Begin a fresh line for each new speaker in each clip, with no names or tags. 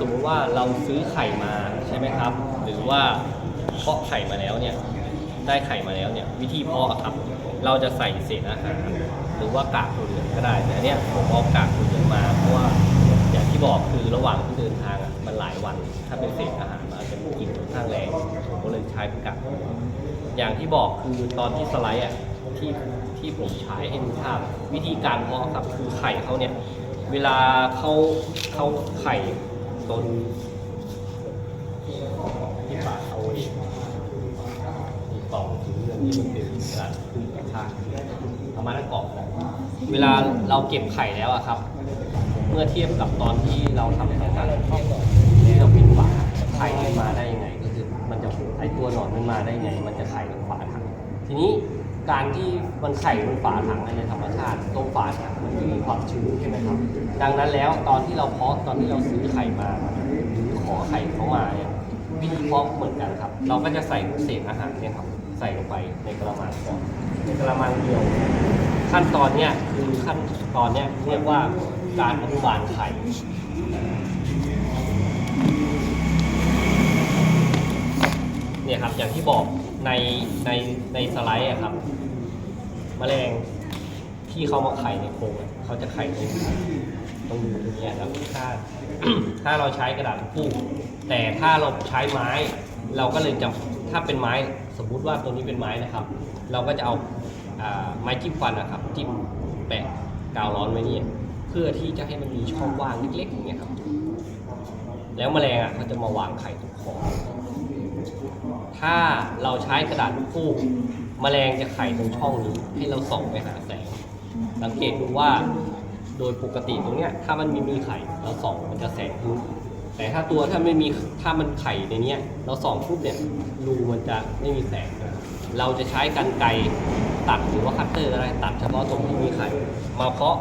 สมมุติว่าเราซื้อไข่มาใช่ไหมครับ หรือว่าเพาะไข่มาแล้วเนี่ยได้ไข่มาแล้วเนี่ยวิธีเพาะครับ เราจะใส่เศษอาหารหรือว่ากากถั่วเหลืองก็ได้แต่เนี่ยผมเอากากถั่วเหลืองมาเพราะว่าอย่างที่บอกคือระหว่างที่เดินทางอะมันหลายวัน ถ้าเป็นเศษอาหารมันอาจจะกินค่อนข้างแรงผมก็เลยใช้เป็นกากอย่างที่บอกคือตอนที่สไลด์อะที่ที่ผมฉายให้ดูภาพวิธีการเพาะครับคือไข่เขาเนี่ยเวลาเขาเขาไข่ ตนที่ปาเอาไว้ที่กล่องสีเงินที่มันเป็นกระดาษคือกระชากประมาทั้นกล่องเวลาเราเก็บไข่แล้วอะครับ เมื่อเทียบกับตอนที่เราทำในการที่เราปิดฝาไข่มันมาได้ยังไง ก็คือมันจะไอตัวหนอนมันมาได้ยังไง มันจะไข่ตรงฝาถัง ทีนี้ การที่มันไข่บนฝาถังในธรรมชาติตรงฝาถังมันจะมีความชื้นใช่ไหมครับ ดังนั้นแล้วตอนที่เราเพาะตอนที่เราซื้อไข่มาหรือขอไข่เขามาเนี่ยวิธีเพาะเหมือนกันครับ เราก็จะใส่เศษอาหารเนี่ยครับใส่ลงไปในกระมังก่อนในกระมังเดียว ขั้นตอนเนี้ยคือขั้นตอนเนี้ยเรียกว่าการอนุบาลไข่เนี่ยครับอย่างที่บอกในในในสไลด์อะครับ แมลงที่เขามาไข่ในโครงอะเขาจะไข่ตรงตรงตรงเนี้ยครับถ้า ถ้าเราใช้กระดาษปูแต่ถ้าเราใช้ไม้ เราก็เลยจะถ้าเป็นไม้สมมุติว่าตัวนี้เป็นไม้นะครับ เราก็จะเอาไม้จิ้มฟันนะครับ จิ้มแปะกาวร้อนไว้นี่เพื่อที่จะให้มันมีช่องว่างเล็กๆอย่างเงี้ยครับ แล้วแมลงอะเขาจะมาวางไข่ตรงคอถ้าเราใช้กระดาษลูกฟูก แมลงจะไข่ตรงช่องนี้ให้เราส่องไปหาแสง สังเกตดูว่าโดยปกติตรงเนี้ยถ้ามันมีมีไข่เราส่องมันจะแสงขึ้นแต่ถ้าตัวถ้าไม่มีถ้ามันไข่ในเนี้ยเราส่องปุ๊บเนี่ยรูมันจะไม่มีแสงเราจะใช้กันไกรตัดหรือว่าคัตเตอร์อะไรตัดเฉพาะตรงที่มีไข่มาเพาะ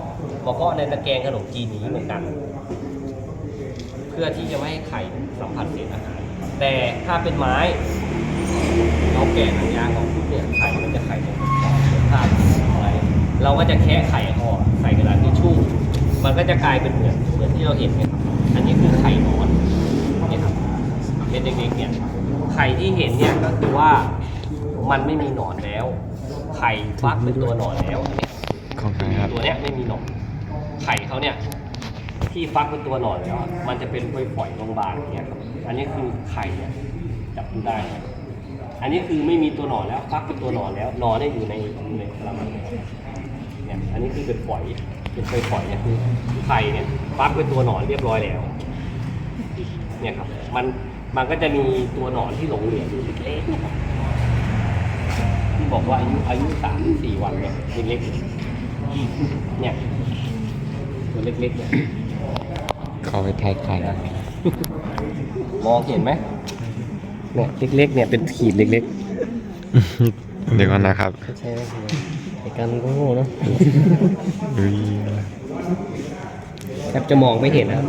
มาเพาะในตะแกรงขนมจีนนี้เหมือนกัน เพื่อที่จะไม่ให้ไข่สัมผัสเศษอาหารแต่ถ้าเป็นไม้ เราแกะหนังยางของปุ๊บเนี่ยไข่มันจะไข่ตรงขอบเหมือนภาพอะไรเราก็จะแคะไข่ออกใส่กระดาษทิชชู่ มันก็จะกลายเป็นเหมือนเหมือนที่เราเห็นเนี่ยครับอันนี้คือไข่นอนเนี่ยครับเม็ดเล็กๆเนี่ยไข่ที่เห็นเนี่ยก็คือว่ามันไม่มีหนอนแล้ว ไข่ฟักเป็นตัวหนอนแล้วอันเนี้ย
ของใครครับ
ตัวเนี้ยไม่มีหนอนไข่เขาเนี่ยที่ฟักเป็นตัวหนอนแล้วอะมันจะเป็นฝอยๆบางๆเนี่ยครับอันนี้คือไข่เนี่ยจับดูได้นะ อันนี้คือไม่มีตัวหนอนแล้วฟักเป็นตัวหนอนแล้วหนอนเนี่ยอยู่ในอยู่ในกระมังเนี่ยอันนี้คือเป็นฝอยเป็นฝอยๆเนี่ยคือไข่เนี่ยฟักเป็นตัวหนอนเรียบร้อยแล้ว เนี่ยครับ มันมันก็จะมีตัวหนอนที่หลงเหลืออยู่เล็กๆนะครับที่บอกว่าอายุอายุสามสี่วันเนี่ยเล็กๆเนี่ยตัวเล็กๆเนี่ย
เขาไปทายไข่
มองเห็นไหม เนี่ยเล็กๆเนี่ยเป็นขีดเล็ก
เดี๋ยวก่อนนะครับ
ๆใช่ไหมไอ้กันก็โง่เนาะ
อุ้ย
แทบจะมองไม่เห็นนะ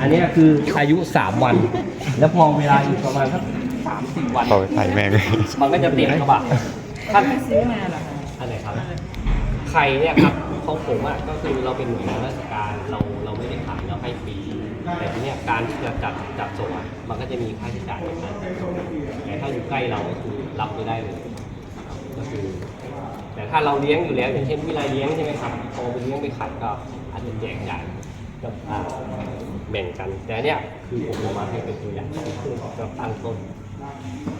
อันเนี้ยคืออายุสามวัน แล้วพอเวลาอีกประมาณสักสามสี่วัน
เขาไปใส่แม่ง
มันก็จะเต็มกระบะขั้น
ไม่ซื้อมาเหรอคะ
อันไหนครับ ไข่เนี่ยครับของผมอะก็คือเราเป็นหน่วยงานราชการเราเราไม่ได้ขายเราให้ฟรี แต่ทีเนี้ยการที่จะจัดจัดส่งอะมันก็จะมีค่าใช้จ่ายในการจัดส่งแต่ถ้าอยู่ใกล้เราก็คือรับไม่ได้เลยก็คือ แต่ถ้าเราเลี้ยงอยู่แล้วอย่างเช่นวิไลเลี้ยงใช่ไหมครับพอไปเลี้ยงไปขายก็อาจจะแจกจ่ายกับอ่าแบ่งกัน แต่เนี่ยคือผมเอามาให้เป็นตัวอย่างคือก็ตั้งต้น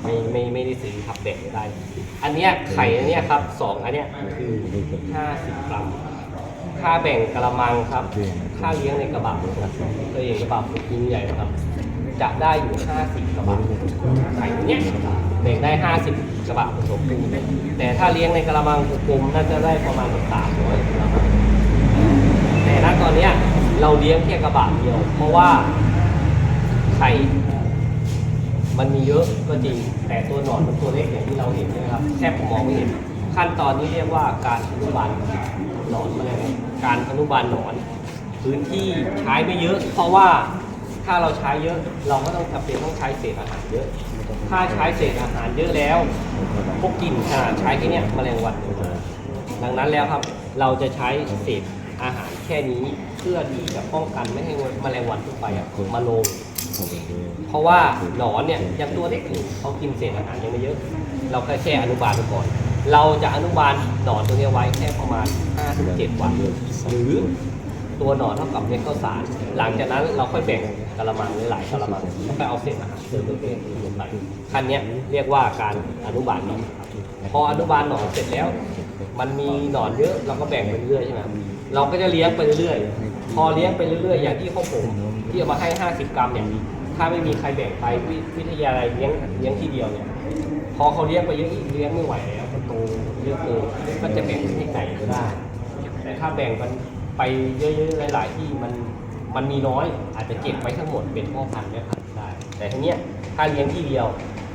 ไม่ไม่ไม่ได้ซื้อทับเด็กได้ อันเนี้ยไข่อันเนี้ยครับสองอันเนี้ยคือห้าสิบกรัม ค่าแบ่งกระมังครับ ค่าเลี้ยงในกระบะเคยเห็นกระบะฝึกยิ่งใหญ่ไหมครับ จะได้อยู่ห้าสิบกระบะไข่เนี้ยแบ่งได้ห้าสิบกระบะผสมปูนแต่ถ้าเลี้ยงในกระมังกลมๆน่าจะได้ประมาณสามร้อยกระมังแต่ณตอนเนี้ยเราเลี้ยงแค่กระบะเดียว เพราะว่าไข่มันมีเยอะก็จริง แต่ตัวหนอนมันตัวเล็กอย่างที่เราเห็นใช่ไหมครับแทบมองไม่เห็น ขั้นตอนนี้เรียกว่าการอนุบาลหนอนมาเลย การอนุบาลหนอน พื้นที่ใช้ไม่เยอะ เพราะว่าถ้าเราใช้เยอะเราก็ต้องจำเป็นต้องใช้เศษอาหารเยอะ ถ้าใช้เศษอาหารเยอะแล้วพวกกลิ่นขนาดใช้แค่เนี้ยแมลงวันดังนั้นแล้วครับเราจะใช้เศษอาหารแค่นี้เพื่อที่จะป้องกันไม่ให้แมลงวันทั่วไปมาลงเพราะว่าหนอนเนี่ยยังตัวเล็กอยู่เขากินเศษอาหารยังไม่เยอะ เราแค่แค่อนุบาลไปก่อน เราจะอนุบาลหนอนตัวนี้ไว้แค่ประมาณ 5-7 วัน หรือตัวหนอนเท่ากับเม็ดข้าวสาร หลังจากนั้นเราค่อยแบ่งกระมังหรือหลายกระมังแล้วก็เอาเศษอาหารเติมเติมลงไปขั้นนี้เรียกว่าการอนุบาลหนอนพออนุบาลหนอนเสร็จแล้ว มันมีหนอนเยอะเราก็แบ่งไปเรื่อยใช่ไหมเราก็จะเลี้ยงไปเรื่อยพอเลี้ยงไปเรื่อยอย่างที่เขาผมที่เอามาให้ 50 กรัมเนี่ยถ้าไม่มีใครแบ่งไปวิทยาลัยเลี้ยงเลี้ยงที่เดียวเนี่ยพอเขาเลี้ยงไปเยอะอีกเลี้ยงไม่ไหวแล้ว โตเยอะเกินก็จะแบ่งให้ไก่ก็ได้แต่ถ้าแบ่งมันไปเยอะๆหลาย ๆ ที่มันมันมีน้อยอาจจะเก็บไว้ทั้งหมดเป็นพ่อพันธุ์แม่พันธุ์ได้ แต่ทีเนี้ยถ้าเลี้ยงที่เดียว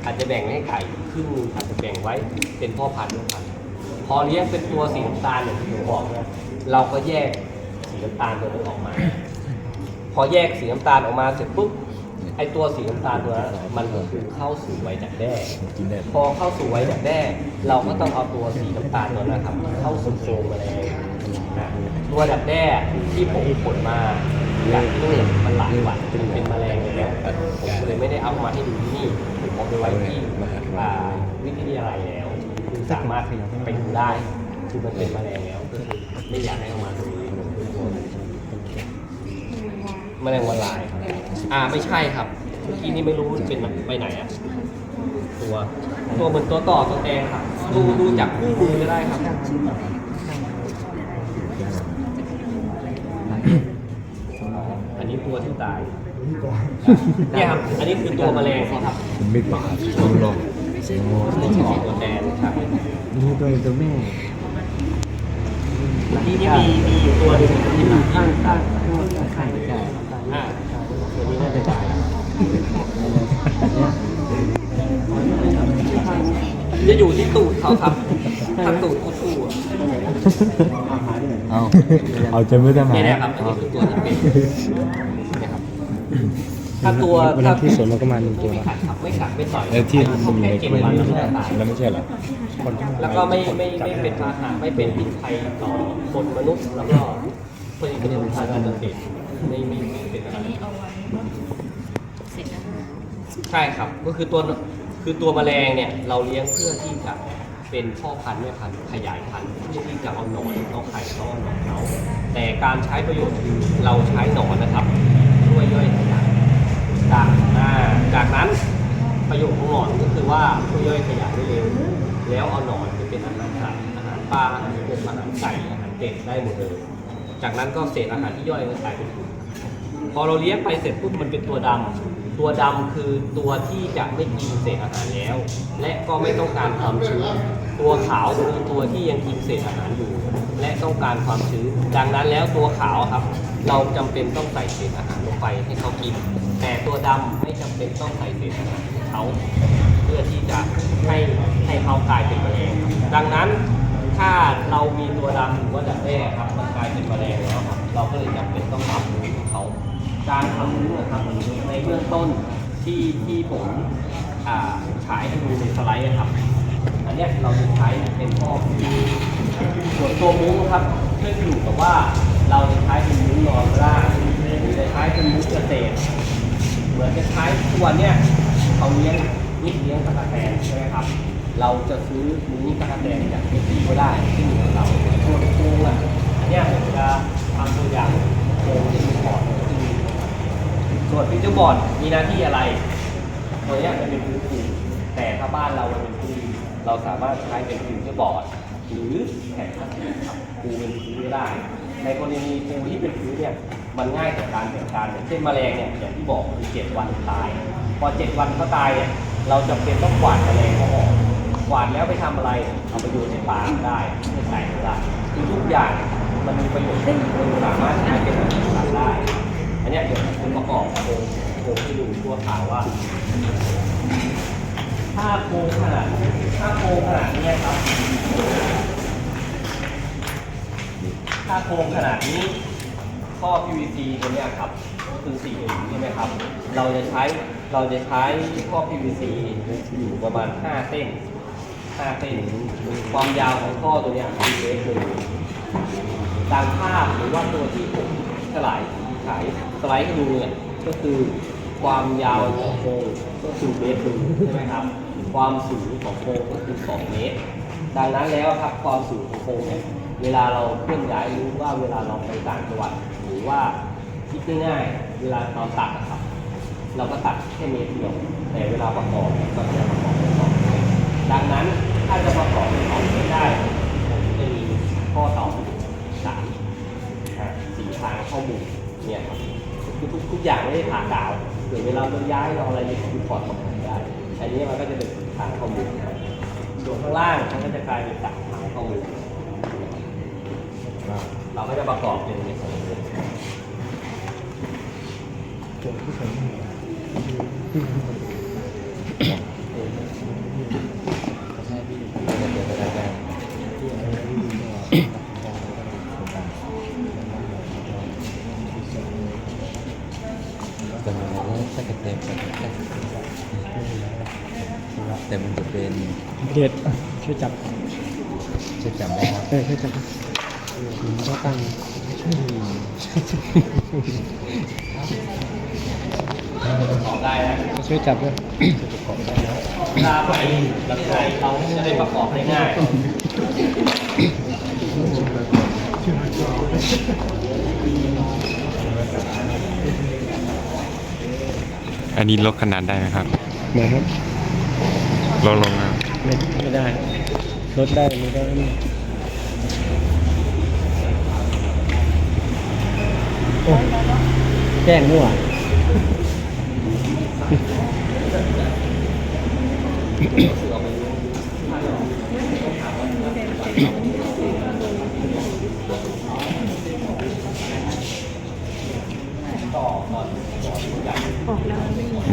อาจจะแบ่งให้ไก่ครึ่งนึงอาจจะแบ่งไว้เป็นพ่อพันธุ์แม่พันธุ์พอเลี้ยงเป็นตัวสีน้ำตาลอย่างที่ผมบอกนี่ยเราก็แยกสีน้ำตาลตัวนั้ออกมา พอแยกสีน้ำตาลออกมาเสร็จปุ๊บ ไอตัวสีน้ำตาลตัวนั้นมันก็คือเข้าสู่วัยดักแด้พอเข้าสู่วัยดักแด้เราก็ต้องเอาตัวสีน้ำตาลตัวนั้นนะครับ เข้าสู่โครงแมลงนะตัวดักแด้ที่ผมผลมาจากที่นี่มันหลายวันเป็นเป็นแมลงเลยแล้วผมเลยไม่ได้เอามาให้ดูที่นี่ผมเอาไปไว้ที่อ่าวิทยาลัยแล้วคือสามารถไปดูได้คือมันเป็นแมลงแล้วก็คือไม่อยากให้เอามาดูแมลงวันลายครับ อ่าไม่ใช่ครับเมื่อกี้นี่ไม่รู้เป็นไปไหนอะตัวตัวเหมือนตัวต่อตัวแดงครับดูดูจากคู่มือจะได้ครับอันนี้ตัวที่ตายเนี่ยครับอันนี้คือตัวแมลงเขาครับ
ไม่บาดต้องลอง
ตัวต่อตัวแดงครับ
นี่ตัวตัวแม่
เมื่อกี้นี่มีมีอยู่ตัวหนึงที่มันข้างข้าง
ไข่ไก่
อ่าตัว นี้น่าจะตายแล้วจะอยู่ที่ตูดเขาครับถ้าตูดเขาสู้อะ
เอาเอาจะไม่ได้มา
เนี่ยนะครับอันนี้คือตัวที่เป็นเนี่ยครับถ้าตัว
วันนั้นที่สวนเราก็มาหนึ่งตัว
ไม่
แล้ว
กัดครับไม่กัดไม่ต่อย
แล้วที่
เขา
มันอยู่
แค่
ใน
เจ็ด
กล้วย
วัน
นี่
แล้วก็ตาย
แล้วไม่ใช่เหรอ
แล้วก็ไม่ไม่ไม่เป็นพาหะไม่เป็นพิษภัยต่อคนมนุษย์แล้วก็ผลิตภัณฑ์ทางการเกษตร ไม่ไม่ไม่เป็นอะไรใช่ครับ ก็คือตัวคือตัวแมลงเนี่ยเราเลี้ยงเพื่อที่จะเป็นพ่อพันธุ์แม่พันธุ์ขยายพันธุ์เพื่อที่จะเอาหนอนเอาไข่เขาเอาหนอนเขาแต่การใช้ประโยชน์คือเราใช้หนอนนะครับช่วยย่อยขยายจากอ่าจากนั้นประโยชน์ของหนอนก็คือว่าช่วยย่อยขยะได้เร็ว แล้วเอาหนอนไปเป็นอาหารสัตว์อาหารปลาอาหารกบอาหารไก่อาหารเป็ดได้หมดเลย จากนั้นก็เศษอาหารที่ย่อยก็กลายเป็นปุ๋ย พอเราเลี้ยงไปเสร็จปุ๊บมันเป็นตัวดำตัวดำคือตัวที่จะไม่กินเศษอาหารแล้ว และก็ไม่ต้องการความชื้นตัวขาวคือตัวที่ยังกินเศษอาหารอยู่ และต้องการความชื้นดังนั้นแล้วตัวขาวครับ เราจำเป็นต้องใส่เศษอาหารลงไปให้เขากิน แต่ตัวดำไม่จำเป็นต้องใส่เศษอาหารให้เขา เพื่อที่จะให้ให้เขากลายเป็นแมลงครับดังนั้นถ้าเรามีตัวดำหรือว่าดักแด้ครับมันกลายเป็นแมลงแล้วครับ เราก็เลยจำเป็นต้องทำ การทำมุ้งนะครับในเบื้องต้นที่ที่ผมอ่าฉายให้ดูในสไลด์นะครับ อันนี้เราจะใช้เป็นพ่อส่วนตัวมุ้งนะครับขึ้นอยู่กับว่าเราจะใช้เป็นมุ้งนอนก็ได้หรือจะใช้เป็นมุ้งเกษตร เหมือนจะใช้ทุกวันเนี่ยเขาเลี้ยงนิดเลี้ยงตะกแตนใช่ไหมครับ เราจะซื้อมุ้งตะกแตนจากที่ดีก็ได้ที่อยู่กับเราส่วนโครงอะอันนี้ผมจะทำตัวอย่างโครงที่มีพอร์ตที่มี ส่วนฟิวเจอร์บอร์ดมีหน้าที่อะไร ตัวเนี้ยมันเป็นพื้นปูนแต่ถ้าบ้านเรามันเป็นพื้นเราสามารถใช้เป็นฟิวเจอร์บอร์ดหรือแผ่นพลาสติกครับปูเป็นพื้นก็ได้ ในกรณีปูที่เป็นพื้นเนี่ยมันง่ายต่อการจัดการอย่างเช่นแมลงเนี่ยอย่างที่บอกคือเจ็ดวันตาย พอเจ็ดวันเขาตายเนี่ยเราจำเป็นต้องกวาดแมลงเขาออกกวาดแล้วไปทำอะไรเอาไปโยนในปลาได้ไก่ก็ได้คือทุกอย่างมันมีประโยชน์มันสามารถใช้เป็นอาหารได้ อันนี้เดี๋ยวผมประกอบโครงโครงให้ดูทั่วข่าวว่า ถ้าโครงขนาดถ้าโครงขนาดนี้ครับถ้าโครงขนาดนี้ท่อ PVC ตัวเนี้ยครับคือสี่เหลี่ยมใช่ไหมครับ เราจะใช้เราจะใช้ท่อ PVC อยู่ประมาณ 5 เส้น5เส้นความยาวของท่อตัวเนี้ยคือเมตรหนึ่งตามภาพหรือว่าตัวที่ผมฉลาย ฉายสไลด์ให้ดูเนี่ยก็คือความยาวของโครงก็คือเมตรหนึ่งใช่ไหมครับ ความสูงของโครงก็คือสองเมตร ดังนั้นแล้วครับความสูงของโครงเนี่ยเวลาเราเคลื่อนย้ายรือว่าเวลาเราไปต่างจังหวัดหรือว่าคิดง่ายๆเวลาเราตัดอะครับ เราก็ตัดแค่เมตรเดียวแต่เวลาประกอบก็จะประกอบเป็นสองเมตรดังนั้นถ้าจะประกอบเป็นสองเมตรได้ผมจะมีข้อต่อสามอ่าสี่ทางข้อมูล เนี่ยครับคือทุกทุกอย่างไม่ได้ผ่ากาวเกิดเวลาเราย้ายเราอะไรเนี่ยคือถอดออกมาได้อันนี้มันก็จะเป็นทางข้อมูลส่วนข้างล่างมันก็จะกลายเป็นสามทางข้อมูลเราก็จะประกอบเป็นในสองเเป็
น
เด็ดช่วยจับ
จะจำได้ครับ
เออช่วยจับก็ตั้ง
ประกอบได้นะ
ช่วยจับด้วย
เวลาไปเราจะได้เราจะได้ประกอบได้ง่าย
อันนี้ลดขนาดได้ไหมครับ
เหมือนครับ
ลดลงนะ
ไม่ไม่ได้ลดได้ไม่ได้โอ้แกล้งด้วย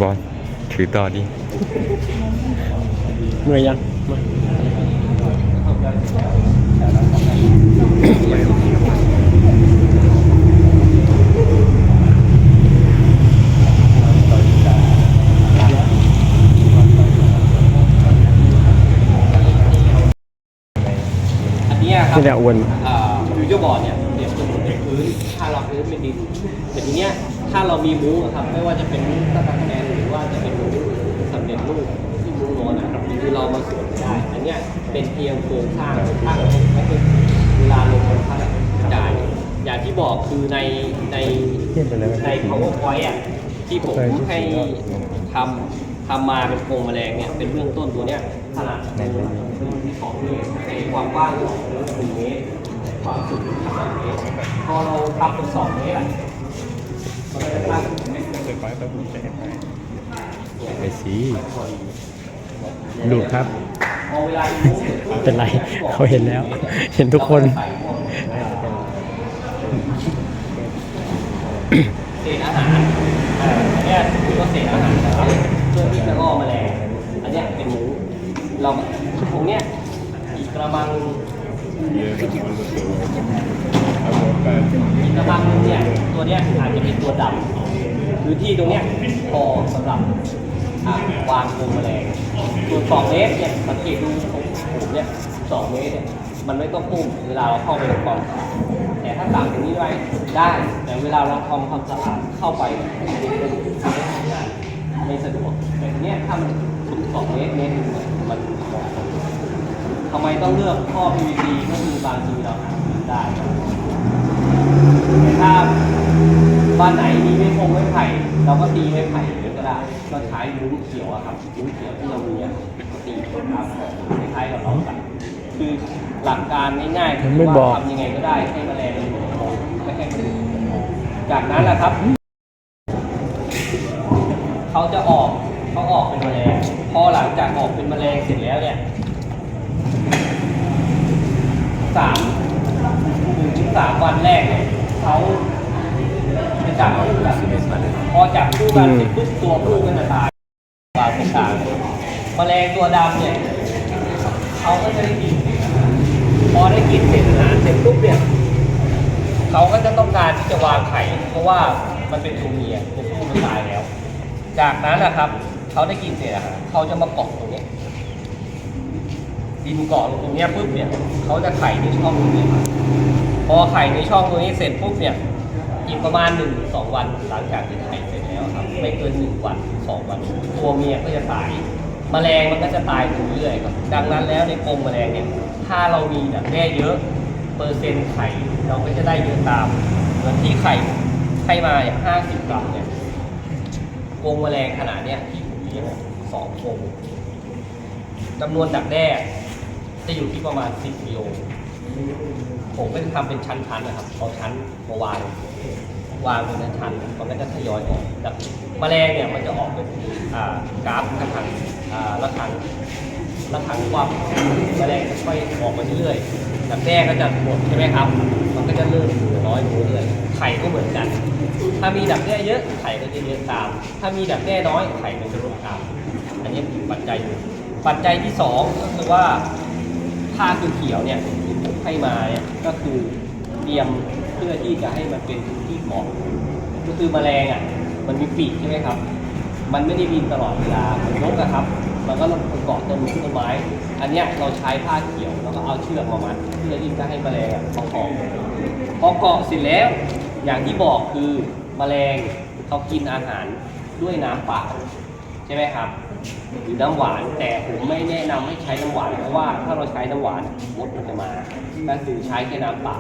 บอสถือต่อดิ
เหนื่อยยังมา
อันเนี้ยครับ
ที่แหละอ้วน
ฟิวเจอร์บอร์ดเนี่ยเปรียบเสมือนเป็นพื้น ถ้าเราพื้นเป็นดินแต่ทีเนี้ยถ้าเรามีมุ้งอะครับ ไม่ว่าจะเป็นมุ้งตะกั่วแตนหรือว่าจะเป็นมุ้งสำเร็จรูป ครับคือเรามาสวมได้อันเนี้ยเป็นเพียงโครงสร้างตั้งก็คือเวลาลงบนพัดจ่ายอย่างที่บอกคือในใน
เทียบไปเลยไหม
ใน powerpoint อะที่ผมให้ทำทำมาเป็นโครงแมลงเนี่ยเป็นเบื้องต้นตัวเนี้ยขนาดที่สองเมตรในความกว้างของหนึ่งเมตรความสูงสองเมตรพอเราทำเป็นสองเมตรอะมันก็จะตั้ง
ไปสิ
ดูดครับ
พอเวลามุ้งเส ร็จปุ๊บ
เป็นไรเขาเห็นแล้ว เห็นทุกคน
เศษอาหารอ่าอันเนี้ยคือว่าเศษอาหารนะครับเพื่อที่จะล่อแมลงอันเนี้ยเป็นหมูเราตรงเนี้ยอีกกระมังอีกกระมังนึงเนี่ยตัวเนี้ยอาจจะเป็นตัวดำพื้นที่ตรงเนี้ยพอสำหรับอ่าวางโครงแมลง ส่วนสองเมตรเนี่ยสังเกตดูของผมเนี่ยสองเมตรเนี่ยมันไม่ต้องพุ่มเวลาเราเข้าไปในกล่องแต่ถ้าต่างตรงนี้ไว้ได้ แต่เวลาเราทำความสะอาดเข้าไปไม่สะดวกแต่เนี้ยถ้ามันสูงสองเมตรเมตรหนึงเนี่ยมันทำไมต้องเลือกท่อ PVC ก็คือบางทีเราหาซื้อได้แต่ถ้าบ้านไหนมีไม้พงไม้ไผ่เราก็ตีไม้ไผ่ ก็ได้ก็ใช้มุ้งเขียวอะครับมุ้งเขียวที่เรามีอะก็ตีครับคล้ายๆกับเราตัดคือหลักการง่ายๆ
มันไม่บอ
ว่าทำยังไงก็ได้ให้แมลงมันอยู่ในโพรงไม่ให้มันจากนั้นแหละครับเขาจะออกเขาออกเป็นแมลงพอหลังจากออกเป็นแมลงเสร็จแล้วเนี่ยสามถึงสามวันแรกเนี่ยเขา จะจับคู่กันพอจับคู่กันเสร็จปุ๊บตัวผู้ก็จะตายปลาตรงกลางแมลงตัวดำเนี่ยเขาก็จะได้กินพอได้กินเศษอาหารเสร็จปุ๊บเนี่ยเขาก็จะต้องการที่จะวางไข่เพราะว่ามันเป็นตัวเมียตัวผู้มันตายแล้ว จากนั้นนะครับเขาได้กินเศษอาหารเขาจะมาเกาะตรงเนี้ยดินเกาะลงตรงเนี้ยปุ๊บเนี่ยเขาจะไข่ในช่องตรงนี้พอไข่ในช่องตรงนี้เสร็จปุ๊บเนี่ย อีกประมาณหนึ่งสองวันหลังจากที่ไข่เสร็จแล้วครับไม่เกินหนึ่งวันสองวันตัวเมียก็จะตายแมลงมันก็จะตายไปเรื่อยครับดังนั้นแล้วในกรงแมลงเนี่ยถ้าเรามีดักแด้เยอะเปอร์เซ็นต์ไข่เราก็จะได้เยอะตามเหมือนที่ไข่ไข่มาอย่างห้าสิบกรัมเนี่ยกรงแมลงขนาดเนี้ยที่ผมเลี้ยงสองกรงจำนวนดักแด้จะอยู่ที่ประมาณสิบกิโล ผมก็จะทำเป็นชั้นๆนะครับเอาชั้นมาวางวางเป็นชั้นๆมันก็จะทยอยออกแบบแมลงเนี่ยมันจะออกเป็นอ่ากราฟกระถางอ่าระคังระคังความแมลงจะค่อยออกมาเรื่อยๆดักแด้ก็จะหมดใช่ไหมครับ มันก็จะเริ่มเหลือน้อยลงเรื่อยๆไข่ก็เหมือนกัน ถ้ามีดักแด้เยอะไข่ก็จะเยอะตาม ถ้ามีดักแด้น้อยไข่ก็จะลดตาม อันนี้คือปัจจัยหนึ่งปัจจัยที่สองก็คือว่าผ้าเขียวเนี่ย ให้มาเนี่ยก็คือเตรียมเพื่อที่จะให้มันเป็นที่เกาะก็คือแมลงอะมันมีปีกใช่ไหมครับ มันไม่ได้บินตลอดเวลาเหมือนนกอะครับ มันก็ลงเกาะต้นต้นไม้ อันเนี้ยเราใช้ผ้าเขียวแล้วก็เอาเชือกมามัดเพื่อที่จะให้แมลงอะเขาเกาะพอเกาะเสร็จแล้ว อย่างที่บอกคือแมลงเขากินอาหารด้วยน้ำเปล่าใช่ไหมครับ หรือน้ำหวาน แต่ผมไม่แนะนำให้ใช้น้ำหวาน เพราะว่าถ้าเราใช้น้ำหวานมดมันจะมาก็คือใช้แค่น้ำเปล่า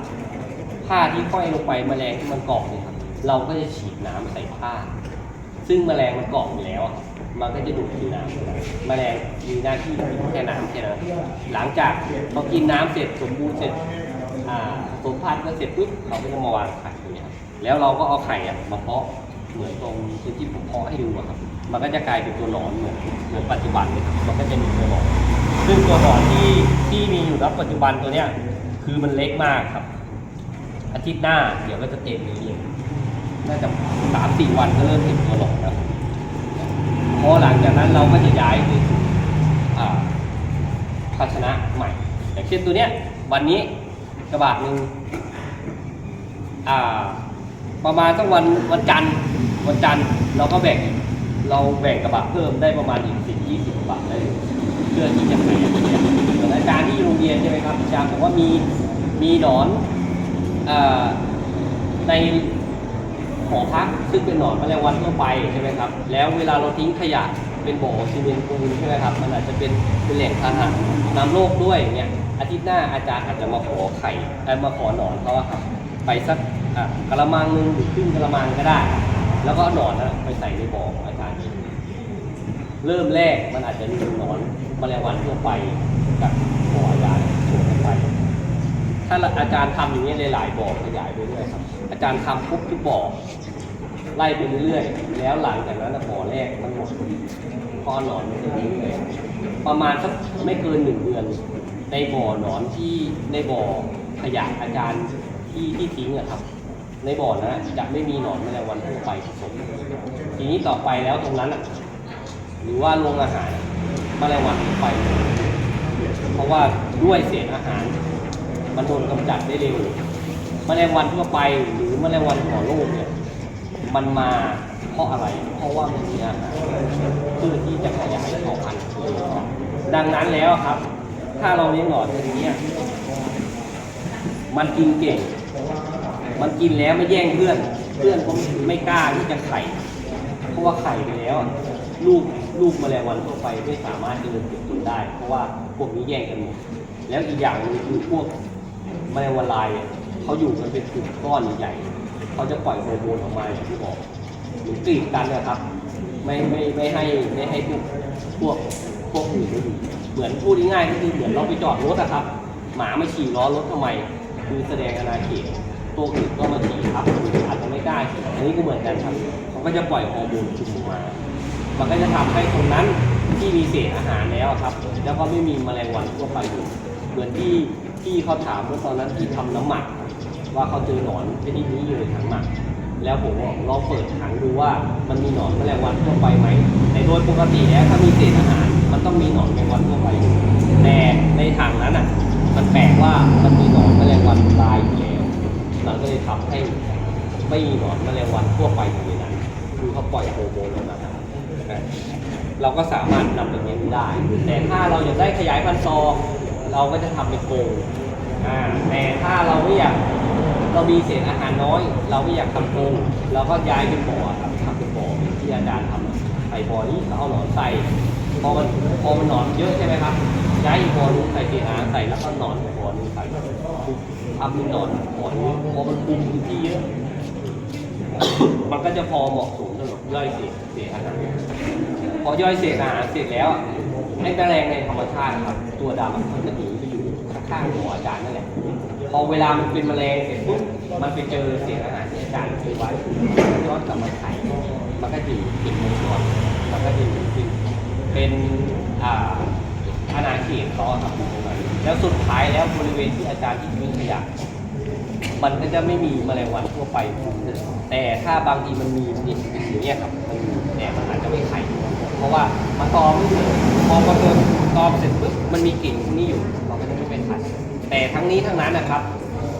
ผ้าที่ค่อยลงไปแมลงที่มันเกาะเนี่ยครับเราก็จะฉีดน้ำใส่ผ้า ซึ่งแมลงมันเกาะอยู่แล้วอะมันก็จะดูดกินน้ำแมลงมีหน้าที่กินแค่น้ำแค่นั้นหลังจากพอกินน้ำเสร็จสมบูรณ์เสร็จอ่าสมพันธุ์ก็เสร็จปุ๊บเราก็จะมาวางไข่ตรงเนี้ยครับแล้วเราก็เอาไข่อะมาเพาะเหมือนตรงที่ผมเพาะให้ดูอะครับ มันก็จะกลายเป็นตัวหนอนเหมือนเหมือนปัจจุบันเลยครับมันก็จะมีตัวหนอนซึ่งตัวหนอนที่ที่มีอยู่ณปัจจุบันตัวเนี้ยคือมันเล็กมากครับ อาทิตย์หน้าเดี๋ยวก็จะเต็มนี้เลยน่าจะสามสี่วันก็เริ่มเห็นตัวหนอนแล้วพอหลังจากนั้นเราก็จะย้ายไปสู่ภาชนะใหม่อย่างเช่นตัวเนี้ยวันนี้กระบะหนึ่งประมาณสักวันวันจันทร์วันจันทร์เราก็แบ่ง เราแบ่งกระบะเพิ่มได้ประมาณอีกสิบยี่สิบกระบะได้เลยเพื่อที่จะขยายเนี่ยเหมือนอารย์ที่โรงเรียนใช่ไหมครับอาจารย์บอกว่ามีมีหนอนอในหอพักซึ่งเป็นหนอนแมลงวันทั่วไปใช่ไหมครับ แล้วเวลาเราทิ้งขยะเป็นบ่อซีเมนต์ปูนใช่ไหมครับ มันอาจจะเป็นเป็นแหล่งพาหะน้ำโรคด้วยเนี่ยอาทิตย์หน้าอาจารย์อาจจะมาขอไข่เอ่อมาขอหนอนเขาะครับ ไปสักกระมังหนึงหรือครึ่งกระมังก็ได้ แล้วก็หนอนนะไปใส่ในบ่ออาจ เริ่มแรกมันอาจจะมีหนอนมแมลงวันทั่วไปกับบ่ออาจารย์ส่วนไป ถ้าอาจารย์ทำอย่างนี้หลายๆบ่อขยายไปเรื่อยครับ อาจารย์ทำปุ๊บทุกบ่อไล่ไปเรื่อยๆแล้วหลังจากนั้นบ่อแรกมันหมดพอหนอนมันจะเรื่อยประมาณสักไม่เกินหนึ่งเดือน ในบ่อหนอนที่ในบ่อขยะอาจารย์ที่ที่ทิ้งอะครับ ในบ่อนะจะไม่มีหนอนแมลงวันทั่วไปผสมทีนี้ต่อไปแล้วตรงนั้นอะ หรือว่าโรงอาหารแมลงวันทั่ไป เพราะว่าด้วยเศษอาหาร มันโดนกำจัดได้เร็วแมลงวันทั่วไปหรือแมลงวันหัวโลกเนี่ยมันมาเพราะอะไร เพราะว่ามันมีอาหารเพื่อที่จะขยายเผ่าพันธุ์ดังนั้นแล้วครับ ถ้าเราเลี้ยงหนอนอย่างนี้มันกินเก่ง มันกินแล้วไม่แย่งเพื่อน เพื่อนก็ไม่กล้าที่จะไข่ เพราะว่าไข่ไปแล้ว ลูก ลูกแมลงวันทั่วไปไม่สามารถเจริญเติบโตได้ เพราะว่าพวกนี้แย่งกันหมดแล้วอีกอย่างหนึงคือพวกแมลงวันลายเขาอยู่กันเป็นกลุ่มก้อนใหญ่เขาจะปล่อยโฮอร์โมนออกมาอย่างที่บอกหรือกรีดกันนะครับ ไม่ไม่ไม่ให้ไม่ให้พวกพวกพวกอื่นมาอยู่เหมือนพูดง่ายๆก็คือเหมือนเราไปจอดรถอะครับ หมาไมาฉี่ล้อรถทำไมคือแสดงอาณาเขตตัวอื่นก็มาฉี่ครับอาจจะไม่กล้อันนี้ก็เหมือนกันครับเขาก็จะปล่อยฮอร์โมนชุมออกมา มันก็จะทำให้ตรงนั้นที่มีเศษอาหารแล้วครับ แล้วก็ไม่มีแมลงวันทั่วไปอยู่เหมือนที่ที่เขาถามเมื่อตอนนั้นที่ทำน้ำหมัก ว่าเขาเจอหนอนชนิดนี้อยู่ในถังหมัก แล้วผมลองเปิดถังดูว่ามันมีหนอนแมลงวันทั่วไปไหมแต่โดยปกติแล้วถ้ามีเศษอาหาร มันต้องมีหนอนแมลงวันทั่วไปอยู่แต่ในถังนั้นอะมันแปลกว่ามันมีหนอนแมลงวันตายอยู่แล้วมันก็เลยทำให้ไม่มีหนอนแมลงวันทั่วไปอยู่ในนั้นคือเขาปล่อยโฮอร์โมนออกมาน เราก็สามารถนำไปเลี้ได้ แต่ถ้าเราอยากได้ขยายพันธุ์ซองเราก็จะทำเป็นโกรงแต่ถ้าเราไม่อยากเรามีเศษอาหารน้อย เราไม่อยากทำโกรงเราก็ย้ายเป็นบ่อครับทำเป็นบ่อที่อาจารย์ทำใส่บ่อนี้เอาหนอนใส่พอมันพอมันหนอนเยอะใช่ไหมครับย้ายอีกบ่อนึงใส่เศษอาหารใส่แล้วก็หนอนบ่อนึงใส่ทำเป็นหนอนบ่อนึงพอมันคุมพื้นที่เยอะ มันก็จะพอเหมาะสมสำหรับย่อยเศษเศษอาหารพอย่อยเศษอาหารเสร็จแล้วอะไอ้แมลงในธรรมชาติครับ ตัวดำมันจะหนีไปอยู่ข้างๆหัวอาจารย์นั่นแหละพอเวลามันเป็นแมลงเสร็จปุ๊บมันไปเจอเศษอาหารที่อาจารย์เคยไว้ย้อนกลับมาไข่มันก็จะติดมือก่อนมันก็จะติดเป็นอ่าอาณาเขตเขาอครับตรงนั้นแล้วสุดท้ายแล้วบริเวณที่อาจารย์ที่ทิ้งขยะ มันก็จะไม่มีแมลงวันทั่วไป แต่ถ้าบางทีมันมีนิดอย่างเงี้ยครับมันมีแต่มันอาจจะไม่ไข่เพราะว่ามันตอมไม่เสร็จพอมาเติมตอมเสร็จปุ๊บมันมีกลิ่นนี้อยู่มันก็จะไม่เป็นไข่แต่ทั้งนี้ทั้งนั้นนะครับ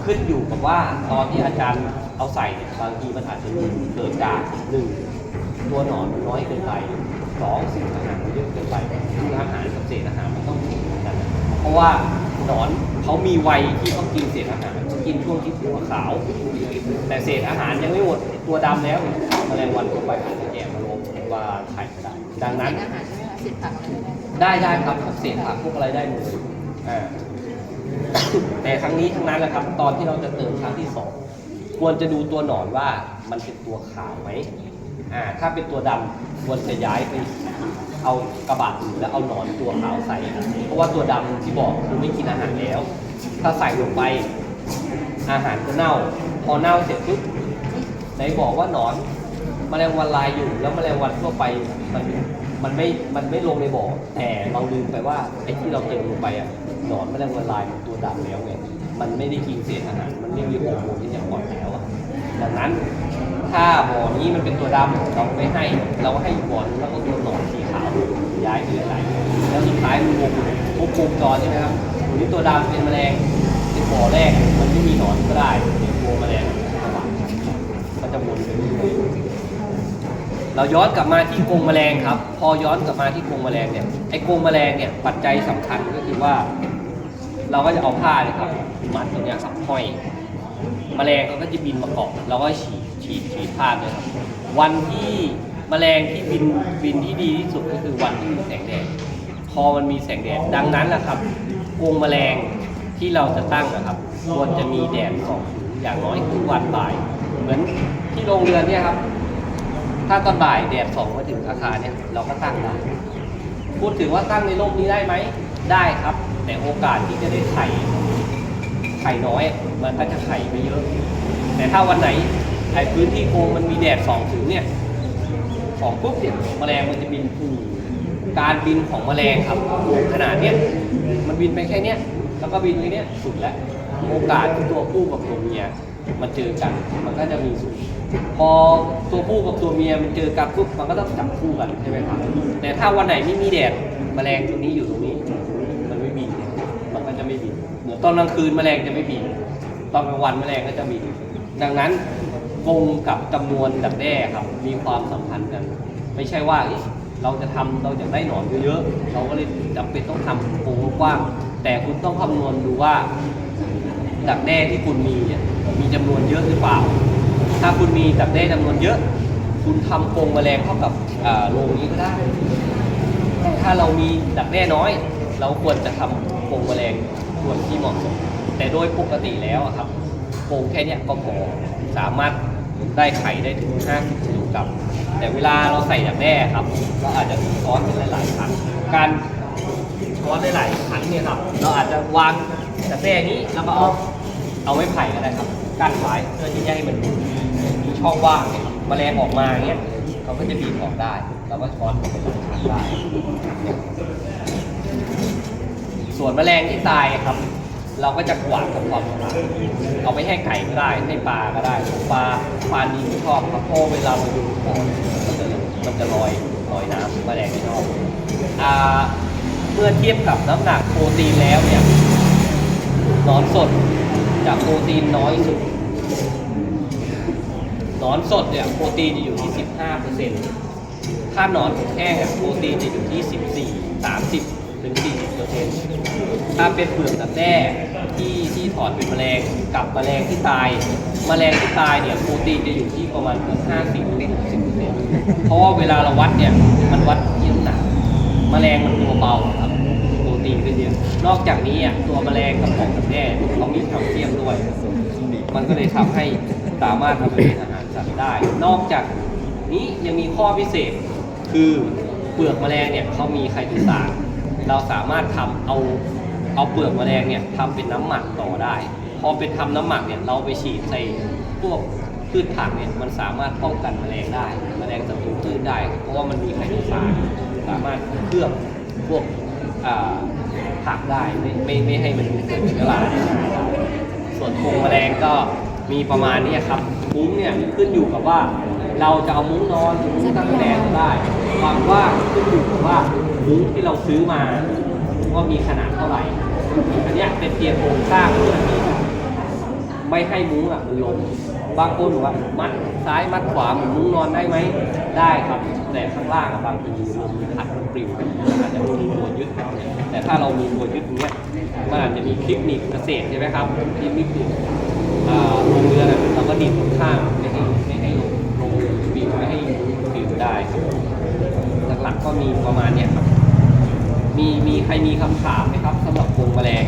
ขึ้นอยู่กับว่าตอนที่อาจารย์เอาใส่เนี่ยบางทีมันอาจจะเกิดจากหนึ่งตัวหนอนมันน้อยเกินไปสองสิ่งอาหารมันเยอะเกินไปคืออาหารกับเศษอาหารมันต้องกินกัน เพราะว่าหนอนเขามีวัยที่ต้องกินเศษอาหาร กินช่วงที่ตัวขาว แต่เศษอาหารยังไม่หมดตัวดำแล้วแมลงวันทั่วไปอาจจะแย่มาลงว่าไข่ก็ได้ ดังนั้น
อาหารใช่ไหมคะสิบผักอะไรได้
ได้ได้ครับพวกเศษผักพวกอะไรได้หมดเลยอ่าแต่ทั้งนี้ทั้งนั้นแหละครับ ตอนที่เราจะเติมครั้งที่สองควรจะดูตัวหนอนว่ามันเป็นตัวขาวไหมอ่าถ้าเป็นตัวดำควรจะย้ายไปเอากระบะอื่นแล้วเอาหนอนตัวขาวใส่ เพราะว่าตัวดำที่บอกคือไม่กินอาหารแล้ว ถ้าใส่ลงไป อาหารก็เน่า พอเน่าเสร็จปุ๊บไหนบอกว่าหนอนแมลงวันลายอยู่แล้วแมลงวันทั่วไปมันมันไม่ มันไม่ลงในบ่อ แต่เราลืมไปว่าไอ้ที่เราเติมลงไปอะหนอนแมลงวันลายมันตัวดำแล้วไงมันไม่ได้กินเศษอาหารมันไม่มีฮอร์โมนที่จะปล่อยแล้วอะดังนั้นถ้าบ่อนี้มันเป็นตัวดำเราไม่ให้ เราให้บ่อนึงแล้วก็ตัวหนอนสีขาวย้ายไปหลายๆแล้วสุดท้ายมันวงควบคุมจรใช่ไหมครับตัวนี้ตัวดำเป็นแมลงเป็น บ่อแรกมันไม่มีหนอนก็ได้เดี๋ยวตัวแมลงมันระบาดก็จะวนไปเรื่อยๆเราย้อนกลับมาที่กรงแมลงครับ พอย้อนกลับมาที่กรงแมลงเนี่ยไอ้กรงแมลงเนี่ยปัจจัยสำคัญก็คือว่า เราก็จะเอาผ้าเนี่ยครับมัดตรงเนี้ยครับห้อยแมลงเขาก็จะบินมาเกาะเราก็ฉีดฉีดฉีดผ้าเลยครับ วันที่แมลงที่บินบินที่ดีที่สุดก็คือวันที่มีแสงแดด พอมันมีแสงแดดดังนั้นแหละครับกรงแมลง ที่เราจะตั้งนะครับควรจะมีแดดส่องถึงอย่างน้อยคือวันบ่าย เหมือนที่โรงเรือนเนี่ยครับ ถ้าตอนบ่ายแดดส่องมาถึงอาคารเนี่ยเราก็ตั้งได้พูดถึงว่าตั้งในร่มนี้ได้ไหมได้ครับ แต่โอกาสที่จะได้ไข่ไข่น้อยมันก็จะไข่ไม่เยอะ แต่ถ้าวันไหนไอ้พื้นที่โกงมันมีแดดส่องถึงเนี่ยส่องปุ๊บเนี่ยแมลงมันจะบินฟูการบินของแมลงครับขนาดเนี้ยมันบินไปแค่เนี้ย แล้วก็บินไปเนี้ยสุดแล้วโอกาสที่ตัวผู้กับตัวเมียมันเจอกันมันก็จะมีสูงพอตัวผู้กับตัวเมียมันเจอกันปุ๊บมันก็ต้องจับคู่กันใช่ไหมครับแต่ถ้าวันไหนไม่มีแดดแมลงตัวนี้อยู่ตรงนี้ มันไม่บินมันก็จะไม่บินเหมือนตอนกลางคืนแมลงจะไม่บินตอนกลางวันแมลงก็จะบินดังนั้นกรงกับจำนวนดักแด้ครับ มีความสัมพันธ์กัน ไม่ใช่ว่าเราจะทำเราจะได้หนอนเยอะๆเราก็เลยจำเป็นต้องทำกรงกว้าง แต่คุณต้องคำนวณดูว่าดักแด้ที่คุณมีเนี่ยมีจำนวนเยอะหรือเปล่า ถ้าคุณมีดักแด้จำนวนเยอะ คุณทำกรงแมลงเท่ากับโรงนี้ก็ได้ แต่ถ้าเรามีดักแด้น้อย เราควรจะทำกรงแมลงส่วนที่เหมาะสมแต่โดยปกติแล้วครับกรงแค่เนี้ยก็พอสามารถได้ไข่ได้ถึง 50กิโลกรัมแต่เวลาเราใส่ดักแด้ครับ เราอาจจะช้อนเป็นหลายๆครั้งการ ช้อนหลายครั้งเนี่ยครับ เราอาจจะวางดักแด้นี้แล้วก็เอาเอาไม้ไผ่ก็ได้ครับกั้นไว้เพื่อที่จะให้มันมีช่องว่างเนี่ยครับแมลงออกมาอย่างเงี้ยเขาก็จะบีบออกได้เราก็ช้อนเป็นหลายครั้งได้ ส่วนแมลงที่ตายครับ เราก็จะกวาดทำความสะอาดเอาไปให้ไก่ก็ได้ให้ปลาก็ได้ปลาปลานีไม่ชอบครับเพราะเวลาเราดูบ่อมันจะมันจะลอยลอยน้ำแมลงไม่ชอบอ่า เมื่อเทียบกับน้ำหนักโปรตีนแล้วเนี่ยนอนสดจะโปรตีนน้อยสุดนอนสดเนี่ยโปรตีนจะอยู่ที่ 15เปอร์เซ็นต์ถ้านอนแห้งโปรตีนจะอยู่ที่ 14 30ถึง40เปอร์เซ็นต์ถ้าเป็นเปลือกดักแด้ที่ที่ถอดเป็นแมลงกับแมลงที่ตาย แมลงที่ตายเนี่ยโปรตีนจะอยู่ที่ประมาณเกือบห้าสิบถึงสิบเปอร์เซ็นต์เพราะว่าเวลาเราวัดเนี่ยมันวัดที่น้ำหนัก แมลงมันตัวเบาครับโปรตีนก็เยอะนอกจากนี้อะตัวแมลงกับของกับแด้เขามีแคลเซียมด้วย มันก็เลยทำให้สามารถทำเป็นอาหารสัตว์ได้ นอกจากนี้ยังมีข้อพิเศษคือเปลือกแมลงเนี่ยเขามีไคโตซานเราสามารถทำเอาเอาเปลือกแมลงเนี่ยทำเป็นน้ำหมักต่อได้ พอเป็นทำน้ำหมักเนี่ยเราไปฉีดใส่พวกพืชผักเนี่ยมันสามารถป้องกันแมลงได้ แมลงศัตรูพืชได้ เพราะว่ามันมีไคโตซาน สามารถเคลือบพวกผักได้ไม่ไม่ไม่ให้มันเกิดเชื้อราส่วนโครงแมลงก็มีประมาณนี้ครับมุ้งเนี่ยขึ้นอยู่กับว่า เราจะเอามุ้งนอนหรือมุ้งตั้งแดดได้ ความว่างขึ้นอยู่กับว่ามุ้งที่เราซื้อมาว่ามีขนาดเท่าไหร่ อันนี้เป็นเพียงโครงสร้างเพื่อที่ไม่ให้มุ้งอะมันล้มบางคนบอกว่ามัด ซ้ายมัดขวาเหมือนมุ้งนอนได้ไหมได้ครับ แต่ข้างล่างบางทีลมพัดมันปลิวอาจจะมีตัวยึดแต่ถ้าเรามีตัวยึดตรงเนี้ยมันอาจจะมีคลิปหนีบเกษตรใช่ไหมครับที่มิกหนีบอ่าลงเรือนะเราก็หนีบข้างไม่ให้ไม่ให้ลงลงปลิวไม่ให้ปลิวได้ครับหลักๆก็มีประมาณเนี้ยครับมีมีใครมีคำถามไหมครับสำหรับวงแมลง